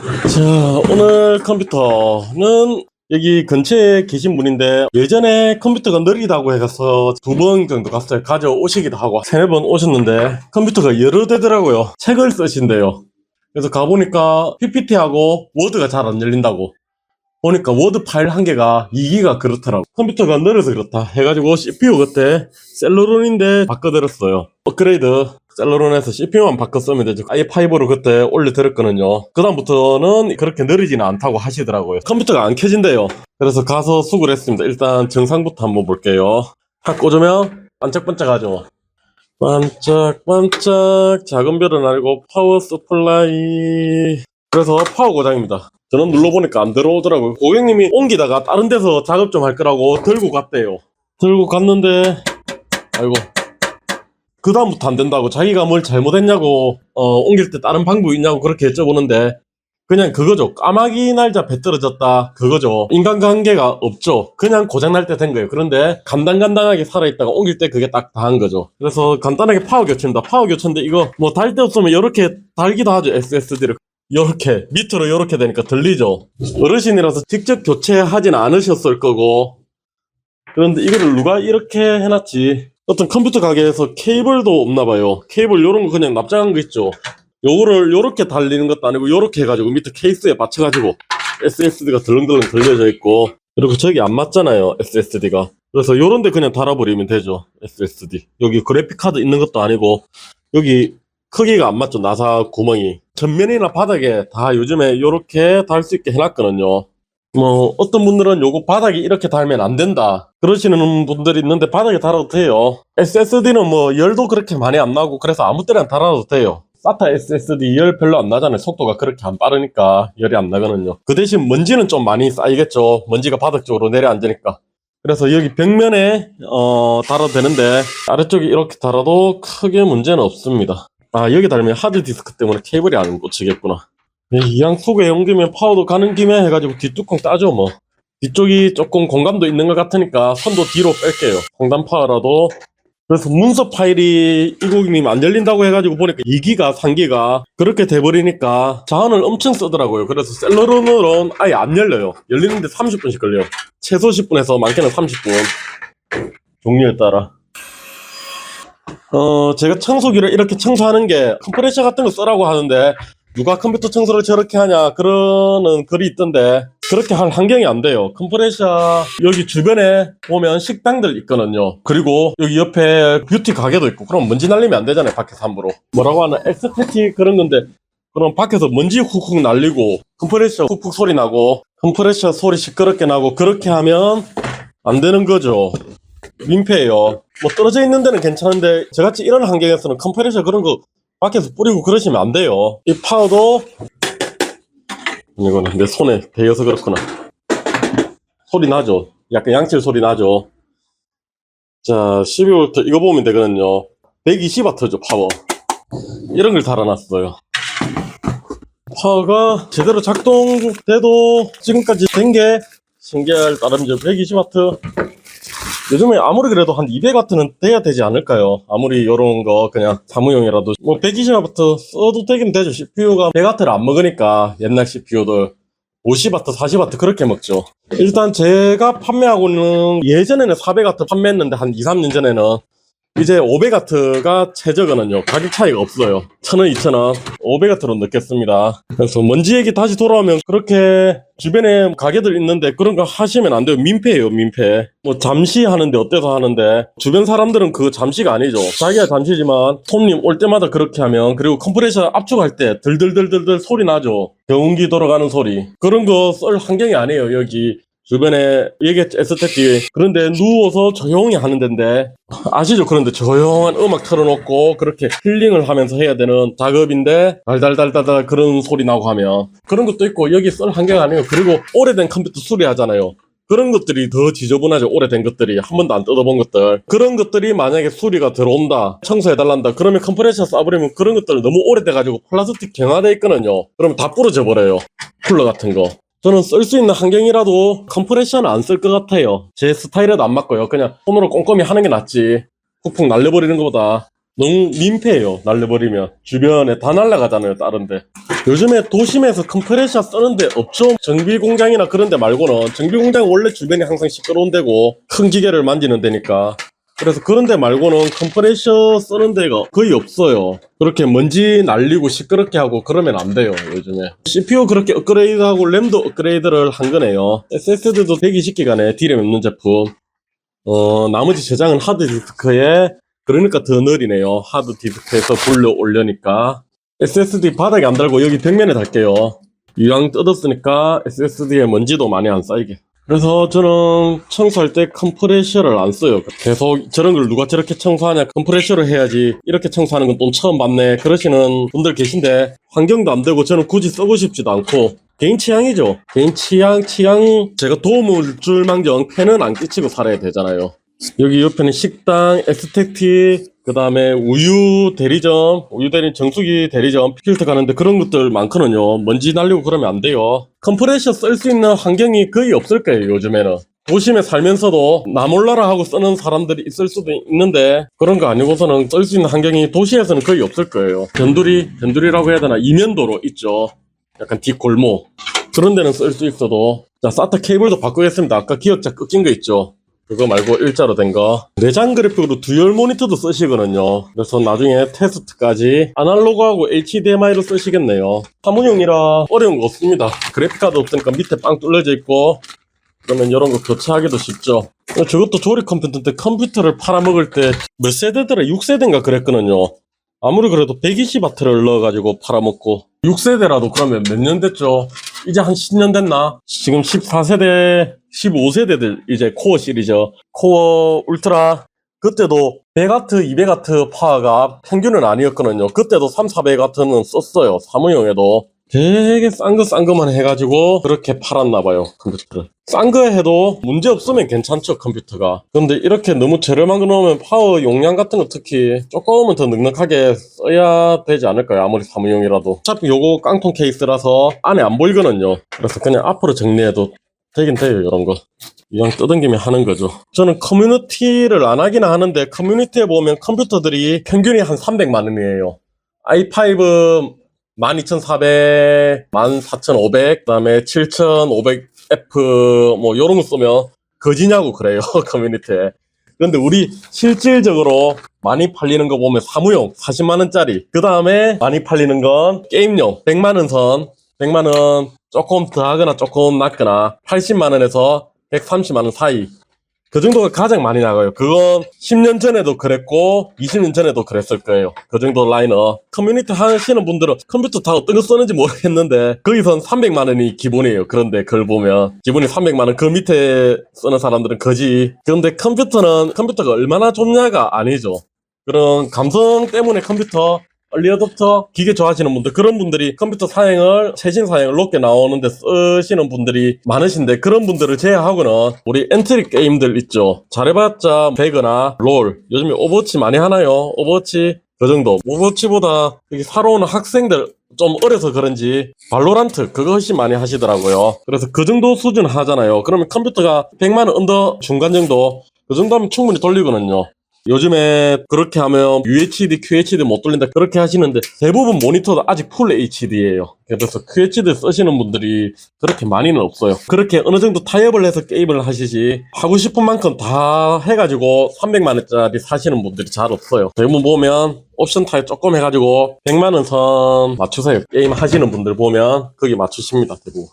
자, 오늘 컴퓨터는 여기 근처에 계신 분인데 예전에 컴퓨터가 느리다고 해서 두 번 정도 갔어요. 가져오시기도 하고 세네 번 오셨는데 컴퓨터가 여러 대더라고요. 책을 쓰신대요. 그래서 가보니까 PPT하고 워드가 잘 안 열린다고. 보니까 워드 파일 한 개가 2기가 그렇더라고. 컴퓨터가 느려서 그렇다 해가지고 CPU 그때 셀러론인데 바꿔드렸어요. 업그레이드 셀러론에서 CPU만 바꿔 쓰면 되죠. i5로 그때 올려드렸거든요. 그다음부터는 그렇게 느리지는 않다고 하시더라고요. 컴퓨터가 안 켜진대요. 그래서 가서 수고를 했습니다. 일단 정상부터 한번 볼게요. 탁 꽂으면 반짝반짝하죠. 반짝반짝 작은 별은 아니고 파워 서플라이 그래서 파워 고장입니다. 저는 눌러보니까 안 들어오더라고요. 고객님이 옮기다가 다른 데서 작업 좀 할 거라고 들고 갔대요. 들고 갔는데 아이고 그 다음부터 안 된다고 자기가 뭘 잘못했냐고 어, 옮길 때 다른 방법이 있냐고 그렇게 여쭤보는데 그냥 그거죠. 까마귀 날짜 배 떨어졌다. 그거죠. 인간관계가 없죠. 그냥 고장날 때 된 거예요. 그런데 간당간당하게 살아있다가 옮길 때 그게 딱 다 한 거죠. 그래서 간단하게 파워 교체입니다. 파워 교체인데 이거 뭐 달 데 없으면 이렇게 달기도 하죠. SSD를. 요렇게 밑으로 요렇게 되니까 들리죠. 어르신이라서 직접 교체하진 않으셨을 거고 그런데 이거를 누가 이렇게 해놨지? 어떤 컴퓨터 가게에서 케이블도 없나 봐요. 케이블 요런 거 그냥 납작한 거 있죠. 요거를 요렇게 달리는 것도 아니고 요렇게 해가지고 밑에 케이스에 받쳐가지고 SSD가 덜렁덜렁 들려져 있고. 그리고 저기 안 맞잖아요 SSD가. 그래서 요런데 그냥 달아버리면 되죠 SSD 여기 그래픽 카드 있는 것도 아니고 여기 크기가 안 맞죠 나사 구멍이. 전면이나 바닥에 다 요즘에 요렇게 달 수 있게 해놨거든요 뭐 어떤 분들은 요거 바닥에 이렇게 달면 안 된다. 그러시는 분들이 있는데 바닥에 달아도 돼요. SSD는 뭐 열도 그렇게 많이 안 나고 그래서 아무 때나 달아도 돼요. SATA SSD 열 별로 안 나잖아요. 속도가 그렇게 안 빠르니까 열이 안 나거든요. 그 대신 먼지는 좀 많이 쌓이겠죠. 먼지가 바닥 쪽으로 내려앉으니까. 그래서 여기 벽면에 어 달아도 되는데 아래쪽에 이렇게 달아도 크게 문제는 없습니다. 아 여기 달면 하드디스크 때문에 케이블이 안 꽂히겠구나 네, 이왕 속에 옮기면 파워도 가는 김에 해가지고 뒷뚜껑 따죠 뭐. 뒤쪽이 조금 공감도 있는 것 같으니까 선도 뒤로 뺄게요. 상단 파워라도. 그래서 문서 파일이 이 고객님 안 열린다고 해가지고 보니까 2기가 3기가 그렇게 돼버리니까 자원을 엄청 쓰더라고요. 그래서 셀러론으로는 아예 안 열려요. 열리는데 30분씩 걸려요. 최소 10분에서 많게는 30분. 종류에 따라. 어 제가 청소기를 이렇게 청소하는 게 컴프레셔 같은 거 쓰라고 하는데 누가 컴퓨터 청소를 저렇게 하냐 그러는 글이 있던데 그렇게 할 환경이 안 돼요. 컴프레셔 여기 주변에 보면 식당들 있거든요. 그리고 여기 옆에 뷰티 가게도 있고 그럼 먼지 날리면 안 되잖아요 밖에서 함부로. 뭐라고 하나 엑스테틱 그런 건데 그럼 밖에서 먼지 훅훅 날리고 컴프레셔 훅훅 소리 나고 컴프레셔 소리 시끄럽게 나고 그렇게 하면 안 되는 거죠. 민폐예요. 뭐 떨어져 있는 데는 괜찮은데 저같이 이런 환경에서는 컴프레셔 그런 거 밖에서 뿌리고 그러시면 안 돼요. 이 파워도 이거는 내 손에 베여서 그렇구나. 소리 나죠? 약간 양칠 소리 나죠? 자, 12V 이거 보면 되거든요. 120W죠, 파워. 이런 걸 달아놨어요. 파워가 제대로 작동돼도 지금까지 된 게 신기할 따름이죠. 120W. 요즘에 아무리 그래도 한 200W는 돼야 되지 않을까요? 아무리 요런 거 그냥 사무용이라도 뭐 120W 써도 되긴 되죠. CPU가 100W를 안 먹으니까 옛날 CPU들 50W, 40W 그렇게 먹죠. 일단 제가 판매하고 는 예전에는 400W 판매했는데 한 2, 3년 전에는 이제 500W가 최저거든요. 가격 차이가 없어요. 1000원, 2000원, 500W로 넣겠습니다. 그래서 먼지 얘기 다시 돌아오면 그렇게 주변에 가게들 있는데 그런 거 하시면 안 돼요. 민폐예요, 민폐. 뭐 잠시 하는데 어때서 하는데 주변 사람들은 그거 잠시가 아니죠. 자기가 잠시지만 손님 올 때마다 그렇게 하면 그리고 컴프레셔 압축할 때 들들들들들 소리 나죠. 경운기 돌아가는 소리. 그런 거쓸 환경이 아니에요, 여기. 주변에 에스테틱 그런데 누워서 조용히 하는 데인데 아시죠? 그런데 조용한 음악 틀어놓고 그렇게 힐링을 하면서 해야 되는 작업인데 달달달달달 그런 소리 나고 하면 그런 것도 있고 여기 쓸 환경이 아니에요 그리고 오래된 컴퓨터 수리하잖아요. 그런 것들이 더 지저분하죠. 오래된 것들이. 한 번도 안 뜯어본 것들. 그런 것들이 만약에 수리가 들어온다 청소해달란다 그러면 컴프레셔 쏴버리면 그런 것들 너무 오래돼가지고 플라스틱 경화돼 있거든요. 그러면 다 부러져 버려요. 쿨러 같은 거 저는 쓸 수 있는 환경이라도 컴프레셔는 안쓸 것 같아요. 제 스타일에도 안 맞고요. 그냥 손으로 꼼꼼히 하는 게 낫지. 푹푹 날려버리는 것보다. 너무 민폐예요. 날려버리면. 주변에 다 날아가잖아요, 다른데. 요즘에 도심에서 컴프레셔 쓰는데 없죠? 정비 공장이나 그런 데 말고는 정비 공장 원래 주변이 항상 시끄러운 데고 큰 기계를 만지는 데니까. 그래서 그런 데 말고는 컴프레셔 쓰는 데가 거의 없어요. 그렇게 먼지 날리고 시끄럽게 하고 그러면 안 돼요, 요즘에. CPU 그렇게 업그레이드하고 램도 업그레이드를 한 거네요. SSD도 120기가네, D램 없는 제품. 어, 나머지 저장은 하드디스크에 그러니까 더 느리네요. 하드디스크에서 불러 올려니까. SSD 바닥에 안 달고 여기 벽면에 달게요. 유황 뜯었으니까 SSD에 먼지도 많이 안 쌓이게. 그래서 저는 청소할 때 컴프레셔를 안 써요. 계속 저런 걸 누가 저렇게 청소하냐, 컴프레셔를 해야지. 이렇게 청소하는 건 또 처음 봤네. 그러시는 분들 계신데, 환경도 안 되고 저는 굳이 쓰고 싶지도 않고, 개인 취향이죠. 개인 취향, 취향, 제가 도움을 줄 망정 펜은 안 끼치고 살아야 되잖아요. 여기 옆에는 식당, 엑스텍티, 그 다음에 우유 대리점, 우유 대리 정수기 대리점, 필터 가는데 그런 것들 많거든요. 먼지 날리고 그러면 안 돼요. 컴프레셔 쓸 수 있는 환경이 거의 없을 거예요, 요즘에는. 도심에 살면서도 나 몰라라 하고 쓰는 사람들이 있을 수도 있는데 그런 거 아니고서는 쓸 수 있는 환경이 도시에서는 거의 없을 거예요. 변두리, 변두리라고 해야 되나 이면도로 있죠. 약간 뒷골목 그런 데는 쓸 수 있어도 자 사타 케이블도 바꾸겠습니다. 아까 기억자 꺾인 거 있죠. 그거 말고 일자로 된 거. 내장 그래픽으로 듀얼 모니터도 쓰시거든요. 그래서 나중에 테스트까지 아날로그하고 HDMI로 쓰시겠네요. 사무용이라 어려운 거 없습니다. 그래픽카드 없으니까 밑에 빵 뚫려져 있고 그러면 이런 거 교체하기도 쉽죠. 저것도 조립 컴퓨터인데 컴퓨터를 팔아먹을 때 몇 세대더라? 6세대인가 그랬거든요. 아무리 그래도 120와트를 넣어가지고 팔아먹고 6세대라도 그러면 몇 년 됐죠? 이제 한 10년 됐나? 지금 14세대, 15세대들 이제 코어 시리즈 코어 울트라 그때도 100와트, 200와트 파워가 평균은 아니었거든요. 그때도 3, 400와트는 썼어요. 사무용에도. 되게 싼 거 싼 거만 해가지고 그렇게 팔았나봐요 컴퓨터를. 싼 거 해도 문제 없으면 괜찮죠 컴퓨터가. 근데 이렇게 너무 저렴한 거 넣으면 파워 용량 같은 거 특히 조금은 더 넉넉하게 써야 되지 않을까요? 아무리 사무용이라도. 어차피 요거 깡통 케이스라서 안에 안 보이거든요. 그래서 그냥 앞으로 정리해도 되긴 돼요 이런 거. 이왕 김에 하는 거죠. 저는 커뮤니티를 안 하긴 하는데 커뮤니티에 보면 컴퓨터들이 평균이 한 300만 원이에요. i5 12400, 14500, 그다음에 7500F 뭐 요런 거 쓰면 거지냐고 그래요 커뮤니티에. 근데 우리 실질적으로 많이 팔리는 거 보면 사무용 40만 원짜리. 그 다음에 많이 팔리는 건 게임용 100만 원 선, 100만 원 조금 더 하거나 조금 낮거나 80만 원에서 130만 원 사이. 그 정도가 가장 많이 나가요. 그건 10년 전에도 그랬고 20년 전에도 그랬을 거예요. 그 정도 라인업. 커뮤니티 하시는 분들은 컴퓨터 다 어떤 거 쓰는지 모르겠는데 거기선 300만 원이 기본이에요. 그런데 그걸 보면 기본이 300만 원. 그 밑에 쓰는 사람들은 거지. 그런데 컴퓨터는 컴퓨터가 얼마나 좋냐가 아니죠. 그런 감성 때문에 컴퓨터 얼리어답터 기계 좋아하시는 분들 그런 분들이 컴퓨터 사양을 최신 사양을 높게 나오는데 쓰시는 분들이 많으신데 그런 분들을 제외하고는 우리 엔트리 게임들 있죠. 잘해봤자 배그나 롤 요즘에 오버워치 많이 하나요? 오버워치? 그 정도. 오버워치보다 여기 살아오는 학생들 좀 어려서 그런지 발로란트 그거 훨씬 많이 하시더라고요. 그래서 그 정도 수준 하잖아요. 그러면 컴퓨터가 100만원 언더 중간 정도 그 정도 하면 충분히 돌리거든요 요즘에 그렇게 하면 UHD, QHD 못 돌린다 그렇게 하시는데 대부분 모니터도 아직 풀 HD예요. 그래서 QHD 쓰시는 분들이 그렇게 많이는 없어요. 그렇게 어느 정도 타협을 해서 게임을 하시지 하고 싶은 만큼 다 해가지고 300만 원짜리 사시는 분들이 잘 없어요. 대부분 보면 옵션 타입 조금 해가지고 100만 원 선 맞추세요. 게임 하시는 분들 보면 거기 맞추십니다. 대부분.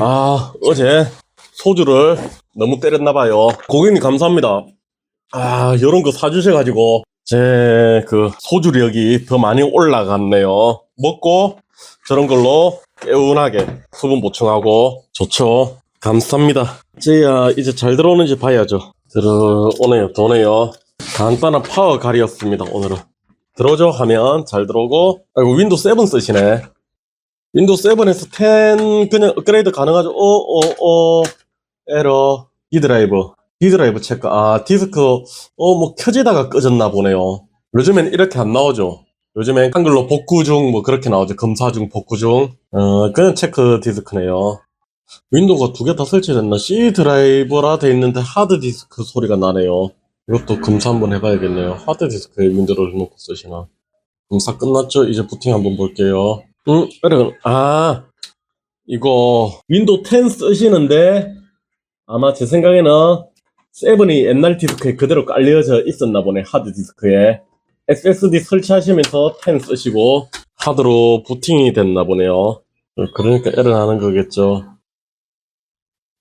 아 어제 소주를 너무 때렸나 봐요. 고객님 감사합니다. 아, 이런 거 사주셔가지고, 제 그 소주력이 더 많이 올라갔네요. 먹고, 저런 걸로 개운하게 수분 보충하고, 좋죠. 감사합니다. 이제야 이제 잘 들어오는지 봐야죠. 들어오네요, 도네요. 간단한 파워 갈이었습니다, 오늘은. 들어오죠? 하면 잘 들어오고, 아이고, 윈도우 7 쓰시네. 윈도우 7에서 10 그냥 업그레이드 가능하죠? 어, 어, 어. 에러 D 드라이브. D 드라이브 체크. 아 디스크 어 뭐 켜지다가 꺼졌나 보네요. 요즘엔 이렇게 안 나오죠. 요즘엔 한글로 복구 중 뭐 그렇게 나오죠. 검사 중 복구 중 어 그냥 체크 디스크네요. 윈도우가 두 개 다 설치됐나? C 드라이버라 돼 있는데 하드 디스크 소리가 나네요. 이것도 검사 한번 해봐야겠네요. 하드 디스크에 윈도우를 넣고 쓰시나. 검사 끝났죠? 이제 부팅 한번 볼게요. 음, 여러분, 아, 이거 윈도우 10 쓰시는데 아마 제 생각에는 세븐이 옛날 디스크에 그대로 깔려져 있었나 보네, 하드 디스크에. SSD 설치하시면서 10 쓰시고 하드로 부팅이 됐나 보네요. 그러니까 에러 나는 거겠죠.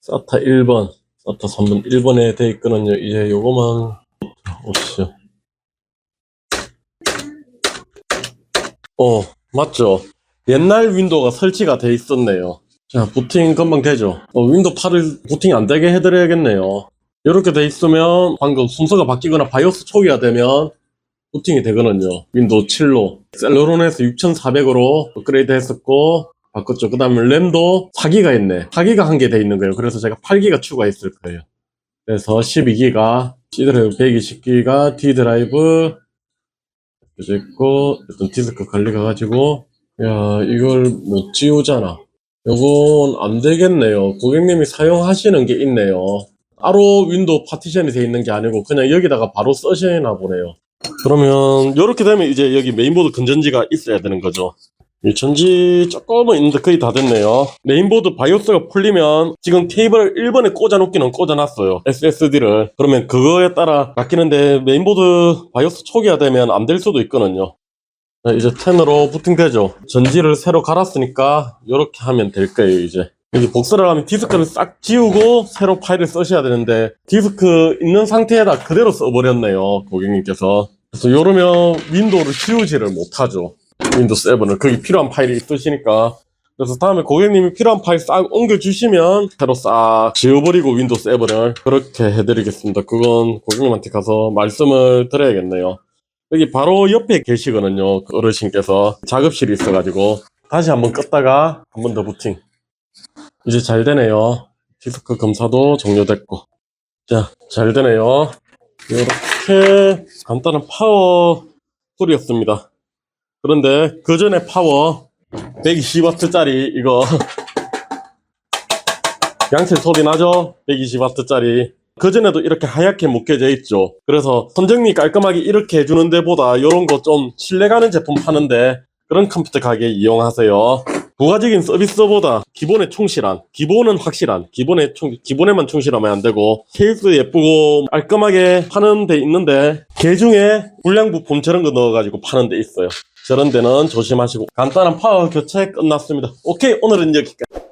사타 1번, 사타 3번, 1번에 돼 있거든요. 이제 요거만 오시죠. 어, 맞죠. 옛날 윈도우가 설치가 돼 있었네요. 자, 부팅 금방 되죠. 어, 윈도우 8을 부팅 안 되게 해드려야겠네요. 이렇게 돼 있으면 방금 순서가 바뀌거나 바이오스 초기화 되면 부팅이 되거든요. 윈도우 7로. 셀러론에서 6400으로 업그레이드 했었고, 바꿨죠. 그 다음에 램도 4기가 있네. 4기가 한 개 돼 있는 거예요. 그래서 제가 8기가 추가했을 거예요. 그래서 12기가, C 드라이브 120기가, D 드라이브, 이제 있고, 일단 디스크 관리가 가지고, 야, 이걸 못 지우잖아. 요건 안 되겠네요. 고객님이 사용하시는 게 있네요. 따로 윈도우 파티션이 돼 있는 게 아니고, 그냥 여기다가 바로 쓰시나 보네요. 그러면, 이렇게 되면 이제 여기 메인보드 건전지가 있어야 되는 거죠. 이 전지 조금은 있는데 거의 다 됐네요. 메인보드 바이오스가 풀리면 지금 케이블을 1번에 꽂아놓기는 꽂아놨어요. SSD를. 그러면 그거에 따라 바뀌는데 메인보드 바이오스 초기화 되면 안 될 수도 있거든요. 네, 이제 10으로 부팅되죠. 전지를 새로 갈았으니까 이렇게 하면 될 거예요, 이제. 여기 복사를 하면 디스크를 싹 지우고 새로 파일을 쓰셔야 되는데 디스크 있는 상태에다 그대로 써버렸네요, 고객님께서. 그래서 이러면 윈도우를 지우지를 못하죠. 윈도우 7을 거기 필요한 파일이 있으시니까 그래서 다음에 고객님이 필요한 파일 싹 옮겨주시면 새로 싹 지워버리고 윈도우 7을 그렇게 해드리겠습니다. 그건 고객님한테 가서 말씀을 드려야겠네요. 여기 바로 옆에 계시거든요. 그 어르신께서 작업실이 있어가지고 다시 한번 껐다가 한 번 더 부팅. 이제 잘 되네요. 디스크 검사도 종료됐고 자, 잘 되네요. 이렇게 간단한 파워 툴이었습니다. 그런데 그 전에 파워 120W짜리 이거 양칠 소리 나죠? 120W짜리 그 전에도 이렇게 하얗게 묶여져 있죠. 그래서 선정리 깔끔하게 이렇게 해주는 데보다 이런 거 좀 신뢰가는 제품 파는데 그런 컴퓨터 가게 이용하세요. 부가적인 서비스보다 기본에 충실한, 기본은 확실한, 기본에 충, 기본에만 충실하면 안 되고, 케이스 예쁘고 깔끔하게 파는 데 있는데, 개 중에 불량 부품 저런 거 넣어가지고 파는 데 있어요. 저런 데는 조심하시고, 간단한 파워 교체 끝났습니다. 오케이, 오늘은 여기까지.